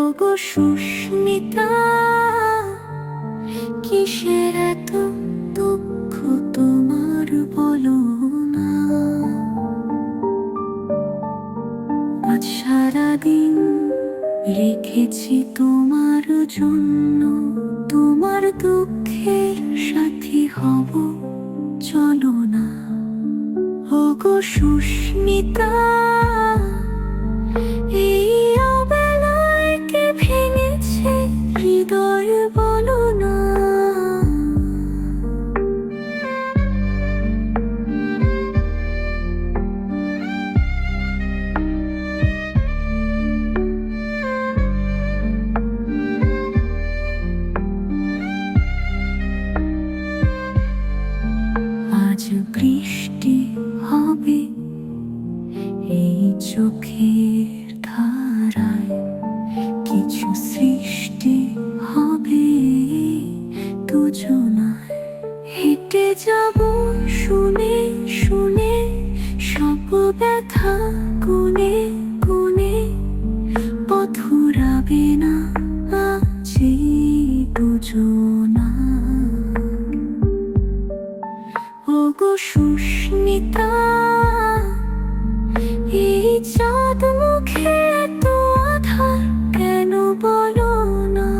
ওগো সুস্মিতা, কিসের এত দুঃখ তোমার বলো না? আজ সারাদিন রেখেছি তোমার জন্য, তোমার দুঃখের সাথী হব, চলো না। ওগো সুস্মিতা বৃষ্টি হবে এই চোখের ধারায় কিছু সৃষ্টি হবে দুজনায়। হেঁটে যাব শুনে শুনে সব ব্যথা গুনে ওগো সুস্মিতা, এই চাঁদ মুখে এত আধার কেন বলো না?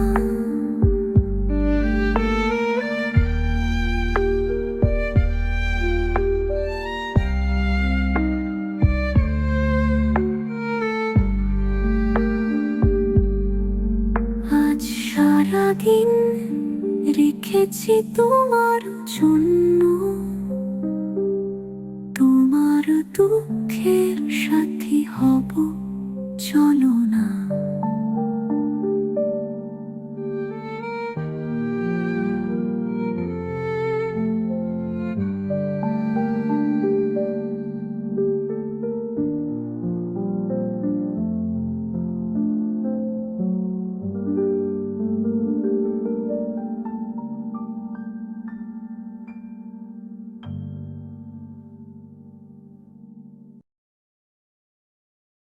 আজ সারাদিন রেখেছি তোমার জন্য। তোমার দুঃখের সাথে